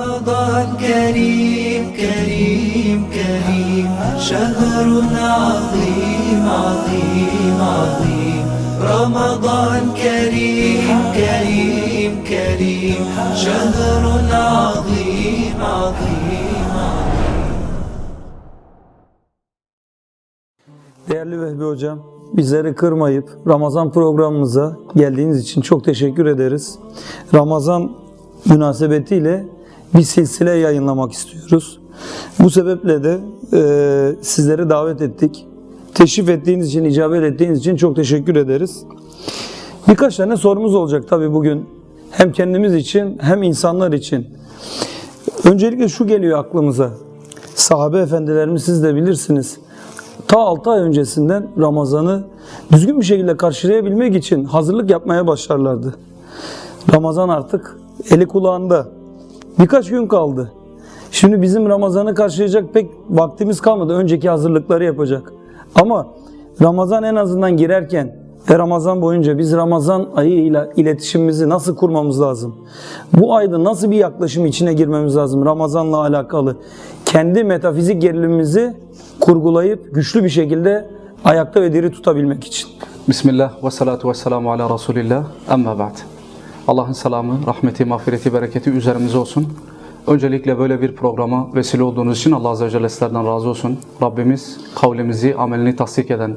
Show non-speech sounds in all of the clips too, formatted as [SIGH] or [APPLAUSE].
رمضان كريم كريم كريم شهر عظيم عظيم عظيم رمضان كريم كريم كريم شهر عظيم عظيم Değerli Vehbi Hocam, bizleri kırmayıp Ramazan programımıza geldiğiniz için çok teşekkür ederiz. Ramazan münasebetiyle bir silsile yayınlamak istiyoruz. Bu sebeple de e, sizleri davet ettik. Teşrif ettiğiniz için, icabet ettiğiniz için çok teşekkür ederiz. Birkaç tane sorumuz olacak tabii bugün. Hem kendimiz için hem insanlar için. Öncelikle şu geliyor aklımıza. Sahabe efendilerimiz siz de bilirsiniz. Ta 6 ay öncesinden Ramazan'ı düzgün bir şekilde karşılayabilmek için hazırlık yapmaya başlarlardı. Ramazan artık eli kulağında. Birkaç gün kaldı. Şimdi bizim Ramazan'ı karşılayacak pek vaktimiz kalmadı. Önceki hazırlıkları yapacak. Ama Ramazan en azından girerken ve Ramazan boyunca biz Ramazan ayıyla iletişimimizi nasıl kurmamız lazım? Bu ayda nasıl bir yaklaşım içine girmemiz lazım Ramazan'la alakalı? Kendi metafizik gerilimimizi kurgulayıp güçlü bir şekilde ayakta ve diri tutabilmek için. Bismillah ve salatu ve selamu ala Resulillah. Amma ba'd. Allah'ın selamı, rahmeti, mağfireti, bereketi üzerimize olsun. Öncelikle böyle bir programa vesile olduğunuz için Allah Azze ve Celle sizlerden razı olsun. Rabbimiz kavlimizi, amelini tasdik eden,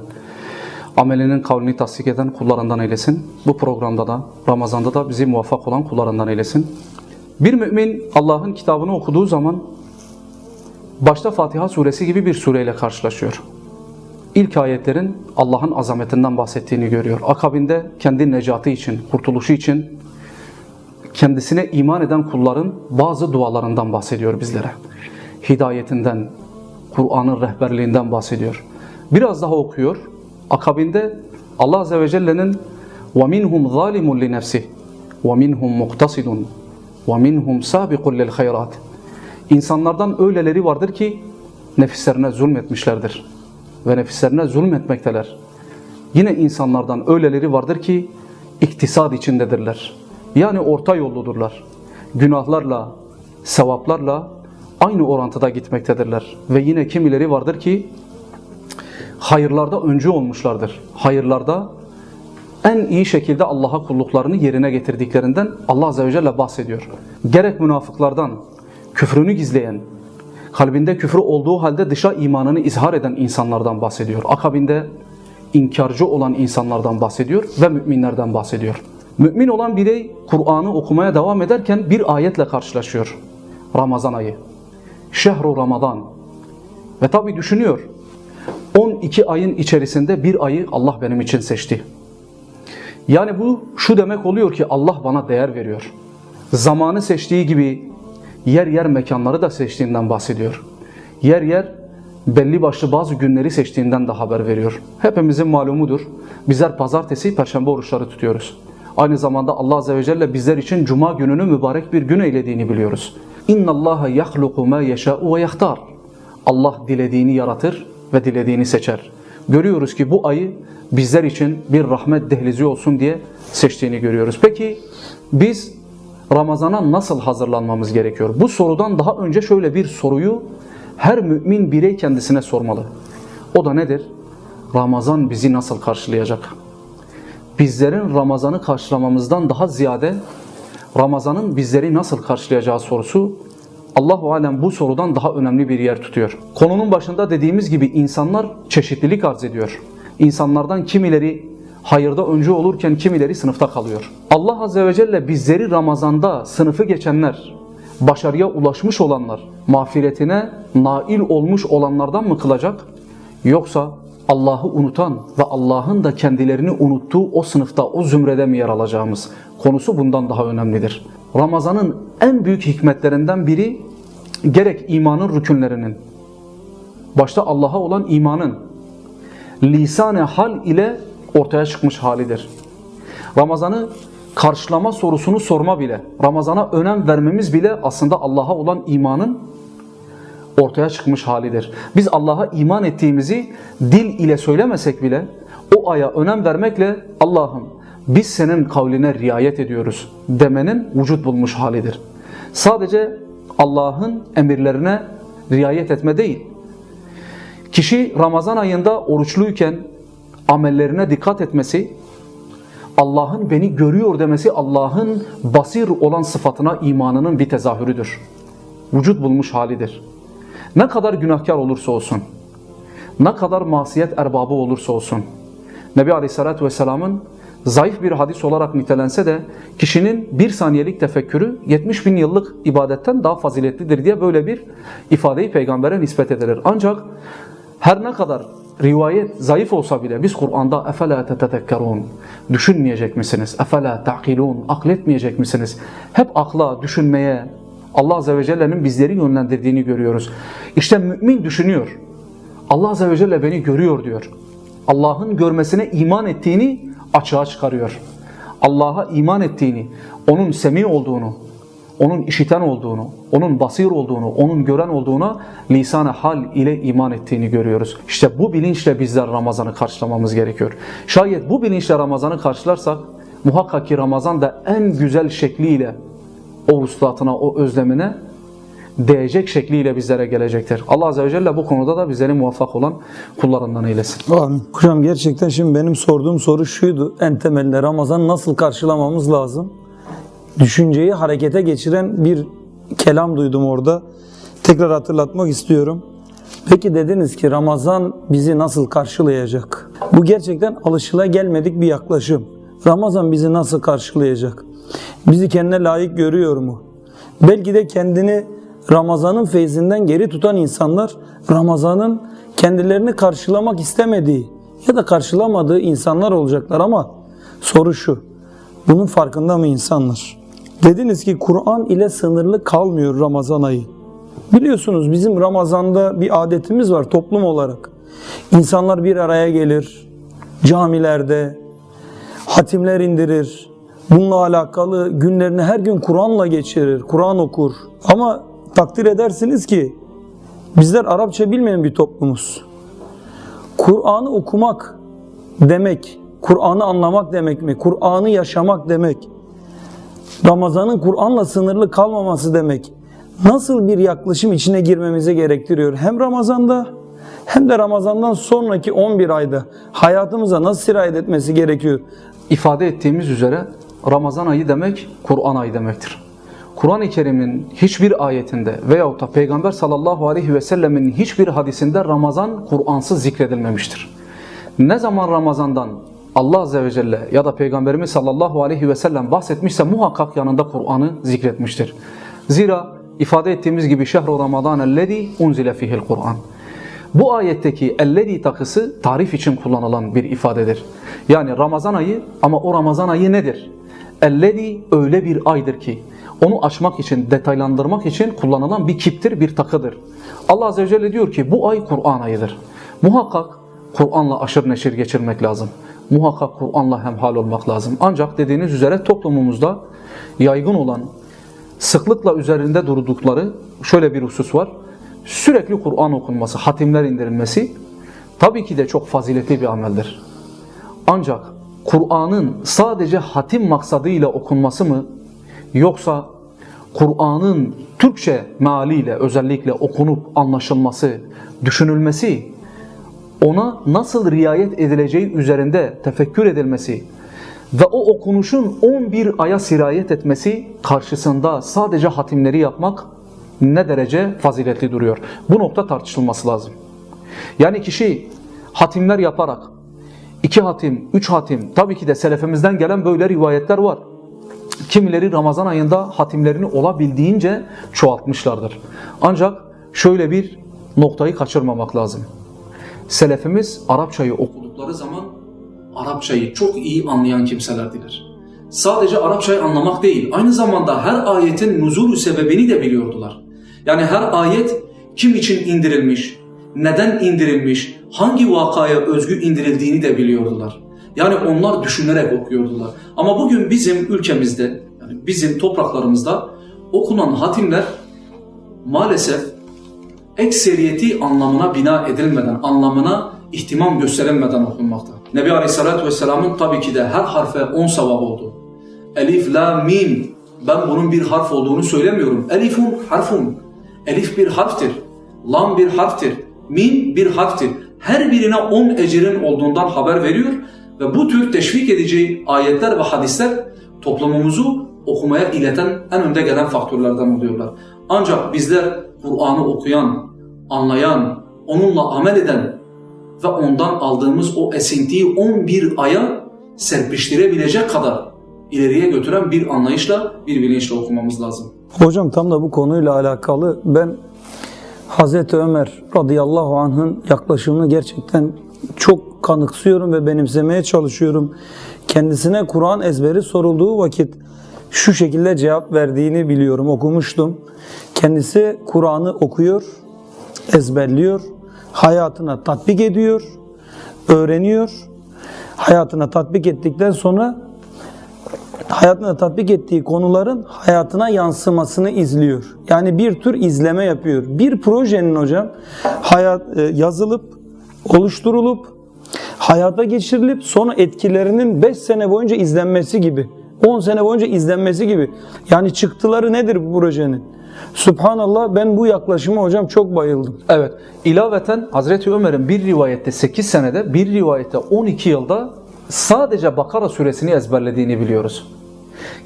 amelinin kavlini tasdik eden kullarından eylesin. Bu programda da, Ramazan'da da bizi muvaffak olan kullarından eylesin. Bir mümin Allah'ın kitabını okuduğu zaman başta Fatiha suresi gibi bir sureyle karşılaşıyor. İlk ayetlerin Allah'ın azametinden bahsettiğini görüyor. Akabinde kendi necatı için, kurtuluşu için kendisine iman eden kulların bazı dualarından bahsediyor bizlere. Hidayetinden, Kur'an'ın rehberliğinden bahsediyor. Biraz daha okuyor. Akabinde Allah Azze ve Celle'nin وَمِنْهُمْ ظَالِمٌ لِنَفْسِهِ وَمِنْهُمْ مُقْتَصِدٌ وَمِنْهُمْ سَابِقٌ لِلْخَيْرَاتِ İnsanlardan öyleleri vardır ki nefislerine zulmetmişlerdir ve nefislerine zulmetmekteler. Yine insanlardan öyleleri vardır ki iktisad içindedirler. yani orta yolludurlar. Günahlarla, sevaplarla aynı orantıda gitmektedirler. Ve yine kimileri vardır ki hayırlarda öncü olmuşlardır. Hayırlarda en iyi şekilde Allah'a kulluklarını yerine getirdiklerinden Allah Azze ve Celle bahsediyor. Gerek münafıklardan, küfrünü gizleyen, kalbinde küfrü olduğu halde dışa imanını izhar eden insanlardan bahsediyor. Akabinde inkarcı olan insanlardan bahsediyor ve müminlerden bahsediyor. Mümin olan birey Kur'an'ı okumaya devam ederken bir ayetle karşılaşıyor. Ramazan ayı. Şehru Ramazan. Ve tabi düşünüyor. 12 ayın içerisinde bir ayı Allah benim için seçti. Yani bu şu demek oluyor ki Allah bana değer veriyor. Zamanı seçtiği gibi yer yer mekanları da seçtiğinden bahsediyor. Yer yer belli başlı bazı günleri seçtiğinden de haber veriyor. Hepimizin malumudur. Bizler pazartesi, perşembe oruçları tutuyoruz. Aynı zamanda Allah Azze ve Celle bizler için cuma gününü mübarek bir gün eylediğini biliyoruz. Allaha yahluku ma yeşâ'u ve yahtar. Allah dilediğini yaratır ve dilediğini seçer. Görüyoruz ki bu ayı bizler için bir rahmet dehlizi olsun diye seçtiğini görüyoruz. Peki biz Ramazan'a nasıl hazırlanmamız gerekiyor? Bu sorudan daha önce şöyle bir soruyu her mümin birey kendisine sormalı. O da nedir? Ramazan bizi nasıl karşılayacak? Bizlerin Ramazan'ı karşılamamızdan daha ziyade Ramazan'ın bizleri nasıl karşılayacağı sorusu Allahu alem bu sorudan daha önemli bir yer tutuyor. Konunun başında dediğimiz gibi insanlar çeşitlilik arz ediyor. İnsanlardan kimileri hayırda öncü olurken kimileri sınıfta kalıyor. Allah Azze ve Celle bizleri Ramazan'da sınıfı geçenler, başarıya ulaşmış olanlar, mağfiretine nail olmuş olanlardan mı kılacak? Yoksa Allah'ı unutan ve Allah'ın da kendilerini unuttuğu o sınıfta, o zümrede mi yer alacağımız konusu bundan daha önemlidir. Ramazan'ın en büyük hikmetlerinden biri gerek imanın rükünlerinin, başta Allah'a olan imanın, lisan-ı hal ile ortaya çıkmış halidir. Ramazan'ı karşılama sorusunu sorma bile, Ramazan'a önem vermemiz bile aslında Allah'a olan imanın ortaya çıkmış halidir. Biz Allah'a iman ettiğimizi dil ile söylemesek bile o aya önem vermekle Allah'ım biz senin kavline riayet ediyoruz demenin vücut bulmuş halidir. Sadece Allah'ın emirlerine riayet etme değil. Kişi Ramazan ayında oruçluyken amellerine dikkat etmesi, Allah'ın beni görüyor demesi Allah'ın basir olan sıfatına imanının bir tezahürüdür. Vücut bulmuş halidir. Ne kadar günahkar olursa olsun, ne kadar masiyet erbabı olursa olsun, Nebi Aleyhisselatü Vesselam'ın zayıf bir hadis olarak nitelense de kişinin bir saniyelik tefekkürü 70 bin yıllık ibadetten daha faziletlidir diye böyle bir ifadeyi peygambere nispet edilir. Ancak her ne kadar rivayet zayıf olsa bile biz Kur'an'da efela tetetekkerun düşünmeyecek misiniz? Efela ta'kilun akletmeyecek misiniz? Hep akla, düşünmeye Allah Azze ve Celle'nin bizleri yönlendirdiğini görüyoruz. İşte mümin düşünüyor. Allah Azze ve Celle beni görüyor diyor. Allah'ın görmesine iman ettiğini açığa çıkarıyor. Allah'a iman ettiğini, onun semi olduğunu, onun işiten olduğunu, onun basir olduğunu, onun gören olduğuna lisan hal ile iman ettiğini görüyoruz. İşte bu bilinçle bizler Ramazan'ı karşılamamız gerekiyor. Şayet bu bilinçle Ramazan'ı karşılarsak muhakkak ki Ramazan da en güzel şekliyle o vuslatına, o özlemine değecek şekliyle bizlere gelecektir. Allah Azze ve Celle bu konuda da bizleri muvaffak olan kullarından eylesin. Amin. Hocam gerçekten şimdi benim sorduğum soru şuydu. En temelde Ramazan nasıl karşılamamız lazım? Düşünceyi harekete geçiren bir kelam duydum orada. Tekrar hatırlatmak istiyorum. Peki dediniz ki Ramazan bizi nasıl karşılayacak? Bu gerçekten alışılagelmedik bir yaklaşım. Ramazan bizi nasıl karşılayacak? Bizi kendine layık görüyor mu? Belki de kendini Ramazan'ın feyzinden geri tutan insanlar Ramazan'ın kendilerini karşılamak istemediği ya da karşılamadığı insanlar olacaklar ama soru şu. Bunun farkında mı insanlar? Dediniz ki Kur'an ile sınırlı kalmıyor Ramazan ayı. Biliyorsunuz bizim Ramazan'da bir adetimiz var toplum olarak. İnsanlar bir araya gelir, camilerde hatimler indirir. Bununla alakalı günlerini her gün Kur'an'la geçirir, Kur'an okur. Ama takdir edersiniz ki bizler Arapça bilmeyen bir toplumuz. Kur'an'ı okumak demek, Kur'an'ı anlamak demek mi? Kur'an'ı yaşamak demek. Ramazan'ın Kur'an'la sınırlı kalmaması demek. Nasıl bir yaklaşım içine girmemize gerektiriyor? Hem Ramazan'da hem de Ramazan'dan sonraki 11 ayda hayatımıza nasıl sirayet etmesi gerekiyor? ifade ettiğimiz üzere Ramazan ayı demek Kur'an ayı demektir. Kur'an-ı Kerim'in hiçbir ayetinde veyahut da Peygamber sallallahu aleyhi ve sellemin hiçbir hadisinde Ramazan Kur'ansız zikredilmemiştir. Ne zaman Ramazan'dan Allah azze ve celle ya da Peygamberimiz sallallahu aleyhi ve sellem bahsetmişse muhakkak yanında Kur'an'ı zikretmiştir. Zira ifade ettiğimiz gibi şehru Ramazan ellezî unzile fihil Kur'an. Bu ayetteki ellezî takısı tarif için kullanılan bir ifadedir. Yani Ramazan ayı ama o Ramazan ayı nedir? Ellezî öyle bir aydır ki onu açmak için, detaylandırmak için kullanılan bir kiptir, bir takıdır. Allah Azze ve Celle diyor ki bu ay Kur'an ayıdır. Muhakkak Kur'an'la aşırı neşir geçirmek lazım. Muhakkak Kur'an'la hemhal olmak lazım. Ancak dediğiniz üzere toplumumuzda yaygın olan, sıklıkla üzerinde durdukları şöyle bir husus var. Sürekli Kur'an okunması, hatimler indirilmesi tabii ki de çok faziletli bir ameldir. Ancak Kur'an'ın sadece hatim maksadıyla okunması mı yoksa Kur'an'ın Türkçe mealiyle özellikle okunup anlaşılması, düşünülmesi, ona nasıl riayet edileceği üzerinde tefekkür edilmesi ve o okunuşun 11 aya sirayet etmesi karşısında sadece hatimleri yapmak ne derece faziletli duruyor. Bu nokta tartışılması lazım. Yani kişi hatimler yaparak iki hatim, üç hatim tabii ki de selefimizden gelen böyle rivayetler var. Kimileri Ramazan ayında hatimlerini olabildiğince çoğaltmışlardır. Ancak şöyle bir noktayı kaçırmamak lazım. Selefimiz Arapçayı okudukları zaman Arapçayı çok iyi anlayan kimselerdiler. Sadece Arapçayı anlamak değil, aynı zamanda her ayetin nuzulü sebebini de biliyordular. Yani her ayet kim için indirilmiş, neden indirilmiş, hangi vakaya özgü indirildiğini de biliyordular. Yani onlar düşünerek okuyordular. Ama bugün bizim ülkemizde, yani bizim topraklarımızda okunan hatimler maalesef ekseriyeti anlamına bina edilmeden, anlamına ihtimam gösterilmeden okunmakta. Nebi Aleyhisselatü Vesselam'ın tabii ki de her harfe 10 sevap oldu. Elif, la, mim Ben bunun bir harf olduğunu söylemiyorum. Elifun harfun. Elif bir harftir. Lam bir harftir. Min bir harftir. Her birine 10 ecrin olduğundan haber veriyor ve bu tür teşvik edici ayetler ve hadisler toplumumuzu okumaya ileten en önde gelen faktörlerden oluyorlar. Ancak bizler Kur'an'ı okuyan, anlayan, onunla amel eden ve ondan aldığımız o esintiyi 11 aya serpiştirebilecek kadar ileriye götüren bir anlayışla, bir bilinçle okumamız lazım. Hocam tam da bu konuyla alakalı ben Hazreti Ömer radıyallahu anh'ın yaklaşımını gerçekten çok kanıksıyorum ve benimsemeye çalışıyorum. Kendisine Kur'an ezberi sorulduğu vakit şu şekilde cevap verdiğini biliyorum, okumuştum. Kendisi Kur'an'ı okuyor, ezberliyor, hayatına tatbik ediyor, öğreniyor. Hayatına tatbik ettikten sonra hayatına tatbik ettiği konuların hayatına yansımasını izliyor. Yani bir tür izleme yapıyor. Bir projenin hocam hayat e, yazılıp oluşturulup hayata geçirilip sonra etkilerinin 5 sene boyunca izlenmesi gibi. 10 sene boyunca izlenmesi gibi. Yani çıktıları nedir bu projenin? Subhanallah ben bu yaklaşıma hocam çok bayıldım. Evet. İlaveten Hazreti Ömer'in bir rivayette 8 senede, bir rivayette 12 yılda sadece Bakara suresini ezberlediğini biliyoruz.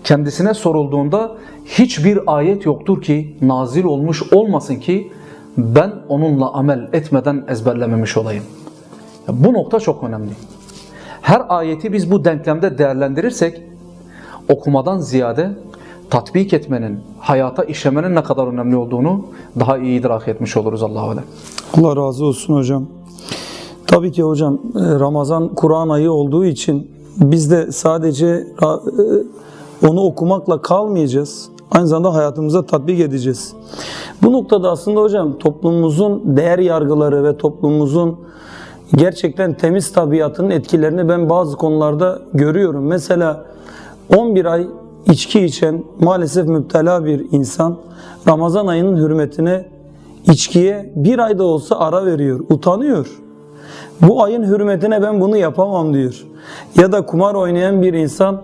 Kendisine sorulduğunda hiçbir ayet yoktur ki nazil olmuş olmasın ki ben onunla amel etmeden ezberlememiş olayım. Bu nokta çok önemli. Her ayeti biz bu denklemde değerlendirirsek okumadan ziyade tatbik etmenin, hayata işlemenin ne kadar önemli olduğunu daha iyi idrak etmiş oluruz Allah'a alem. Allah razı olsun hocam. Tabii ki hocam e, Ramazan Kur'an ayı olduğu için biz de sadece e, onu okumakla kalmayacağız. Aynı zamanda hayatımıza tatbik edeceğiz. Bu noktada aslında hocam toplumumuzun değer yargıları ve toplumumuzun gerçekten temiz tabiatının etkilerini ben bazı konularda görüyorum. Mesela 11 ay içki içen maalesef müptela bir insan Ramazan ayının hürmetine içkiye bir ayda olsa ara veriyor, utanıyor. Bu ayın hürmetine ben bunu yapamam diyor. Ya da kumar oynayan bir insan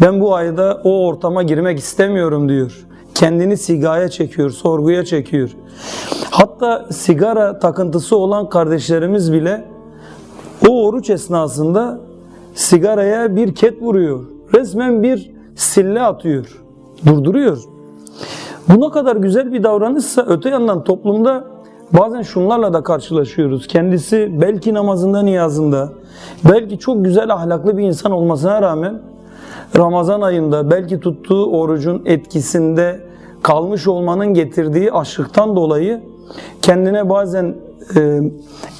ben bu ayda o ortama girmek istemiyorum diyor. Kendini sigaya çekiyor, sorguya çekiyor. Hatta sigara takıntısı olan kardeşlerimiz bile o oruç esnasında sigaraya bir ket vuruyor. Resmen bir sille atıyor. Durduruyor. Bu ne kadar güzel bir davranışsa öte yandan toplumda bazen şunlarla da karşılaşıyoruz. Kendisi belki namazında niyazında, belki çok güzel ahlaklı bir insan olmasına rağmen Ramazan ayında belki tuttuğu orucun etkisinde kalmış olmanın getirdiği açlıktan dolayı kendine bazen e,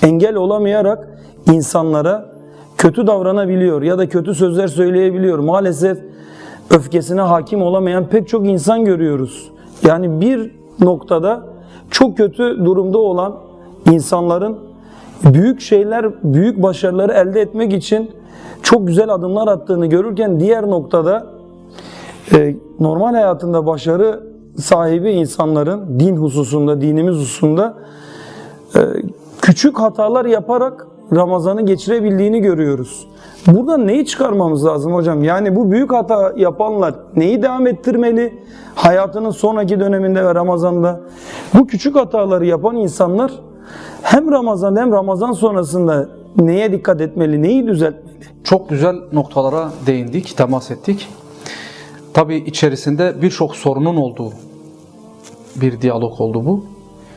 engel olamayarak insanlara kötü davranabiliyor ya da kötü sözler söyleyebiliyor. Maalesef öfkesine hakim olamayan pek çok insan görüyoruz. Yani bir noktada çok kötü durumda olan insanların büyük şeyler, büyük başarıları elde etmek için çok güzel adımlar attığını görürken diğer noktada e, normal hayatında başarı sahibi insanların din hususunda, dinimiz hususunda e, küçük hatalar yaparak Ramazan'ı geçirebildiğini görüyoruz. Buradan neyi çıkarmamız lazım hocam? Yani bu büyük hata yapanlar neyi devam ettirmeli? Hayatının sonraki döneminde ve Ramazan'da bu küçük hataları yapan insanlar hem Ramazan hem Ramazan sonrasında neye dikkat etmeli, neyi düzeltmeli? Çok güzel noktalara değindik, temas ettik. Tabi içerisinde birçok sorunun olduğu bir diyalog oldu bu.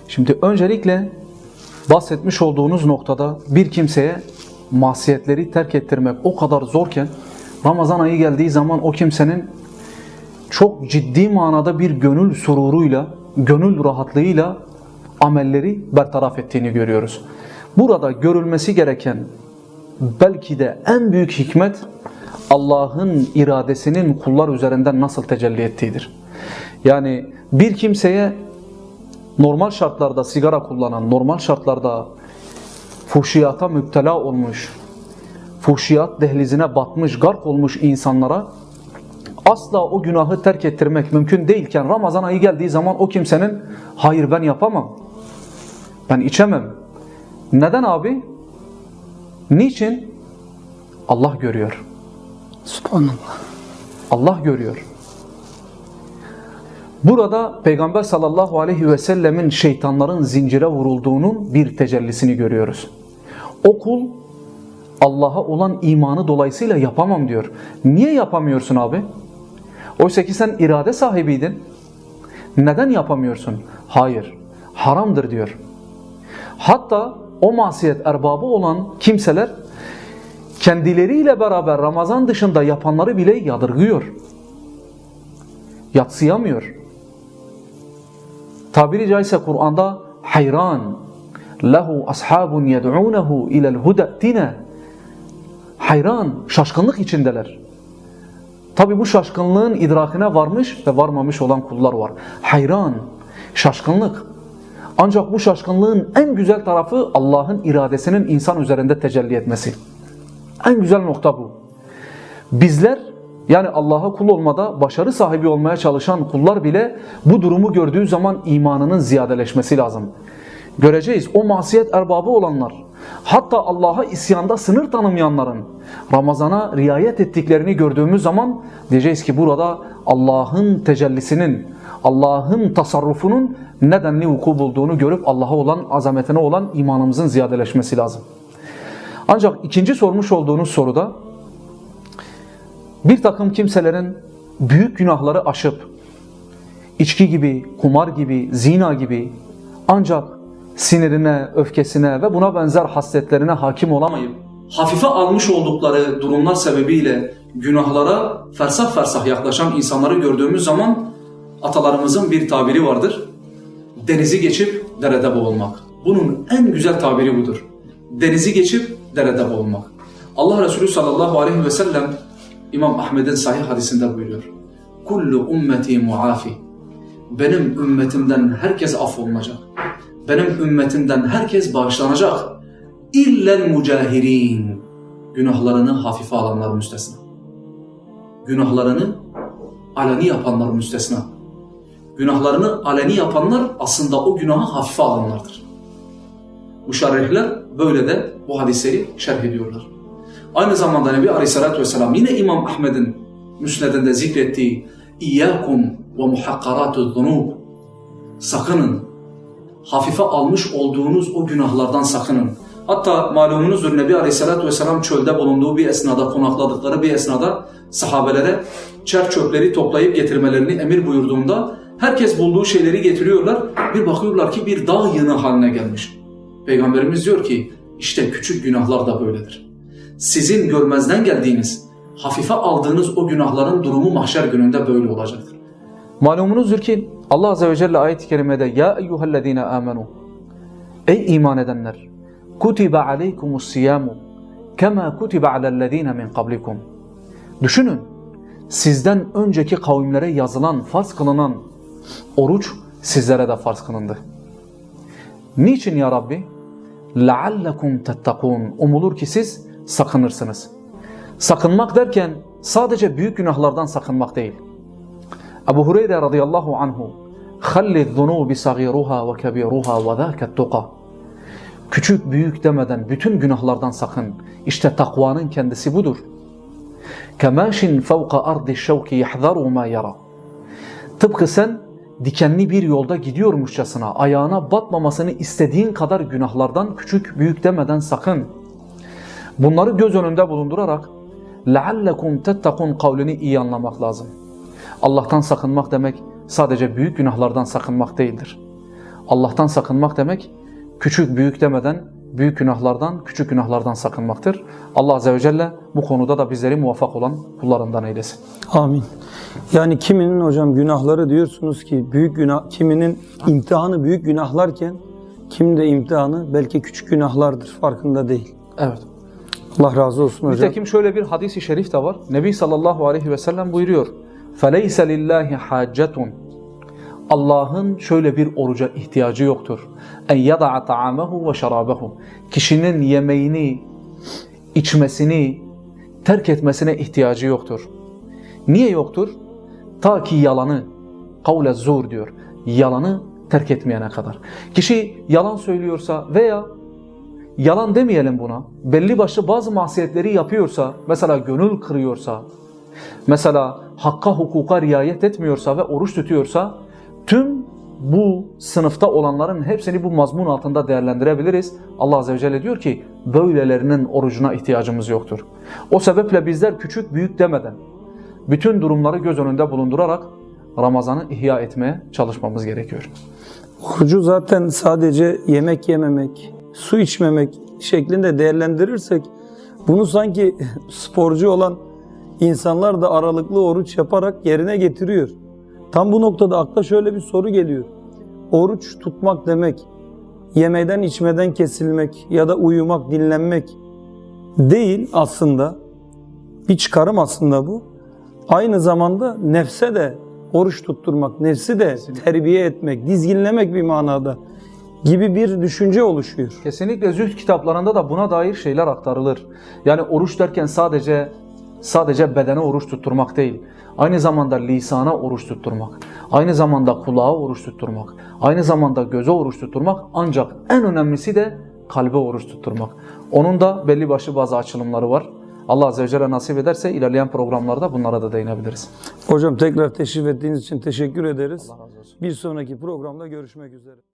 Şimdi öncelikle bahsetmiş olduğunuz noktada bir kimseye masiyetleri terk ettirmek o kadar zorken Ramazan ayı geldiği zaman o kimsenin çok ciddi manada bir gönül sururuyla, gönül rahatlığıyla amelleri bertaraf ettiğini görüyoruz. Burada görülmesi gereken belki de en büyük hikmet Allah'ın iradesinin kullar üzerinden nasıl tecelli ettiğidir. Yani bir kimseye normal şartlarda sigara kullanan, normal şartlarda fuhşiyata müptela olmuş, fuhşiyat dehlizine batmış, gark olmuş insanlara asla o günahı terk ettirmek mümkün değilken Ramazan ayı geldiği zaman o kimsenin hayır ben yapamam, ben içemem. Neden abi? Niçin? Allah görüyor. Subhanallah. Allah görüyor. Burada Peygamber sallallahu aleyhi ve sellemin şeytanların zincire vurulduğunun bir tecellisini görüyoruz. O kul Allah'a olan imanı dolayısıyla yapamam diyor. Niye yapamıyorsun abi? Oysa ki sen irade sahibiydin. Neden yapamıyorsun? Hayır, haramdır diyor. Hatta o masiyet erbabı olan kimseler kendileriyle beraber Ramazan dışında yapanları bile yadırgıyor. Yatsıyamıyor. Tabiri caizse Kur'an'da hayran lehu ashabun yed'unehu ilel hude'tine hayran, şaşkınlık içindeler. Tabi bu şaşkınlığın idrakine varmış ve varmamış olan kullar var. Hayran, şaşkınlık. Ancak bu şaşkınlığın en güzel tarafı Allah'ın iradesinin insan üzerinde tecelli etmesi. En güzel nokta bu. Bizler yani Allah'a kul olmada başarı sahibi olmaya çalışan kullar bile bu durumu gördüğü zaman imanının ziyadeleşmesi lazım. Göreceğiz o masiyet erbabı olanlar, hatta Allah'a isyanda sınır tanımayanların Ramazan'a riayet ettiklerini gördüğümüz zaman diyeceğiz ki burada Allah'ın tecellisinin, Allah'ın tasarrufunun nedenli vuku bulduğunu görüp Allah'a olan azametine olan imanımızın ziyadeleşmesi lazım. Ancak ikinci sormuş olduğunuz soruda bir takım kimselerin büyük günahları aşıp içki gibi, kumar gibi, zina gibi ancak sinirine, öfkesine ve buna benzer hasletlerine hakim olamayıp hafife almış oldukları durumlar sebebiyle günahlara fersah fersah yaklaşan insanları gördüğümüz zaman atalarımızın bir tabiri vardır. Denizi geçip derede boğulmak. Bunun en güzel tabiri budur. Denizi geçip derede boğulmak. Allah Resulü sallallahu aleyhi ve sellem İmam Ahmed'in sahih hadisinde buyuruyor. Kullu ümmeti muafi. Benim ümmetimden herkes affolunacak. Benim ümmetimden herkes bağışlanacak. İllel mucahirin. Günahlarını hafife alanlar müstesna. Günahlarını aleni yapanlar müstesna. Günahlarını aleni yapanlar aslında o günahı hafife alanlardır. Müşerrihler böyle de bu hadisleri şerh ediyorlar. Aynı zamanda Nebi Aleyhisselatü Vesselam yine İmam Ahmed'in müsnedinde zikrettiği İyyâkum ve muhakkaratu zunub Sakının, hafife almış olduğunuz o günahlardan sakının. Hatta malumunuzdur Nebi Aleyhisselatü Vesselam çölde bulunduğu bir esnada, konakladıkları bir esnada sahabelere çer çöpleri toplayıp getirmelerini emir buyurduğunda herkes bulduğu şeyleri getiriyorlar. Bir bakıyorlar ki bir dağ yığını haline gelmiş. Peygamberimiz diyor ki işte küçük günahlar da böyledir. Sizin görmezden geldiğiniz, hafife aldığınız o günahların durumu mahşer gününde böyle olacaktır. Malumunuzdur ki Allah Azze ve Celle ayet-i kerimede Ya eyyühellezine amenu Ey iman edenler Kutibe aleykumus siyamu kema kutibe alellezine min kablikum Düşünün sizden önceki kavimlere yazılan, farz kılınan oruç sizlere de farz kılındı. Niçin ya Rabbi? لَعَلَّكُمْ تَتَّقُونَ Umulur ki siz sakınırsınız. Sakınmak derken sadece büyük günahlardan sakınmak değil. Ebu Hureyre radıyallahu anhu خَلِّ الذُّنُوبِ صَغِيرُهَا وَكَبِيرُهَا وَذَاكَ التُّقَى Küçük büyük demeden bütün günahlardan sakın. İşte takvanın kendisi budur. كَمَاشٍ فَوْقَ أَرْضِ الشَّوْكِ يَحْذَرُ مَا يَرَى Tıpkı sen dikenli bir yolda gidiyormuşçasına ayağına batmamasını istediğin kadar günahlardan küçük büyük demeden sakın. Bunları göz önünde bulundurarak لَعَلَّكُمْ تَتَّقُونَ kavlini iyi anlamak lazım. Allah'tan sakınmak demek sadece büyük günahlardan sakınmak değildir. Allah'tan sakınmak demek küçük büyük demeden büyük günahlardan, küçük günahlardan sakınmaktır. Allah Azze ve Celle bu konuda da bizleri muvaffak olan kullarından eylesin. Amin. Yani kiminin hocam günahları diyorsunuz ki büyük günah, kiminin imtihanı büyük günahlarken kimin de imtihanı belki küçük günahlardır farkında değil. Evet. Allah razı olsun hocam. Nitekim şöyle bir hadis-i şerif de var. Nebi sallallahu aleyhi ve sellem buyuruyor. فَلَيْسَ لِلّٰهِ حَاجَّةٌ Allah'ın şöyle bir oruca ihtiyacı yoktur. En yada'a ta'amahu ve şarabehu. Kişinin yemeğini, içmesini, terk etmesine ihtiyacı yoktur. Niye yoktur? Ta ki yalanı, kavle zur diyor. Yalanı terk etmeyene kadar. Kişi yalan söylüyorsa veya yalan demeyelim buna. Belli başlı bazı masiyetleri yapıyorsa, mesela gönül kırıyorsa, mesela hakka hukuka riayet etmiyorsa ve oruç tutuyorsa tüm bu sınıfta olanların hepsini bu mazmun altında değerlendirebiliriz. Allah Azze ve Celle diyor ki böylelerinin orucuna ihtiyacımız yoktur. O sebeple bizler küçük büyük demeden bütün durumları göz önünde bulundurarak Ramazan'ı ihya etmeye çalışmamız gerekiyor. Orucu zaten sadece yemek yememek, su içmemek şeklinde değerlendirirsek bunu sanki [LAUGHS] sporcu olan insanlar da aralıklı oruç yaparak yerine getiriyor. Tam bu noktada akla şöyle bir soru geliyor. Oruç tutmak demek, yemeden içmeden kesilmek ya da uyumak, dinlenmek değil aslında. Bir çıkarım aslında bu. Aynı zamanda nefse de oruç tutturmak, nefsi de terbiye etmek, dizginlemek bir manada gibi bir düşünce oluşuyor. Kesinlikle zühd kitaplarında da buna dair şeyler aktarılır. Yani oruç derken sadece sadece bedene oruç tutturmak değil. Aynı zamanda lisana oruç tutturmak, aynı zamanda kulağa oruç tutturmak, aynı zamanda göze oruç tutturmak ancak en önemlisi de kalbe oruç tutturmak. Onun da belli başlı bazı açılımları var. Allah Azze ve Celle nasip ederse ilerleyen programlarda bunlara da değinebiliriz. Hocam tekrar teşrif ettiğiniz için teşekkür ederiz. Bir sonraki programda görüşmek üzere.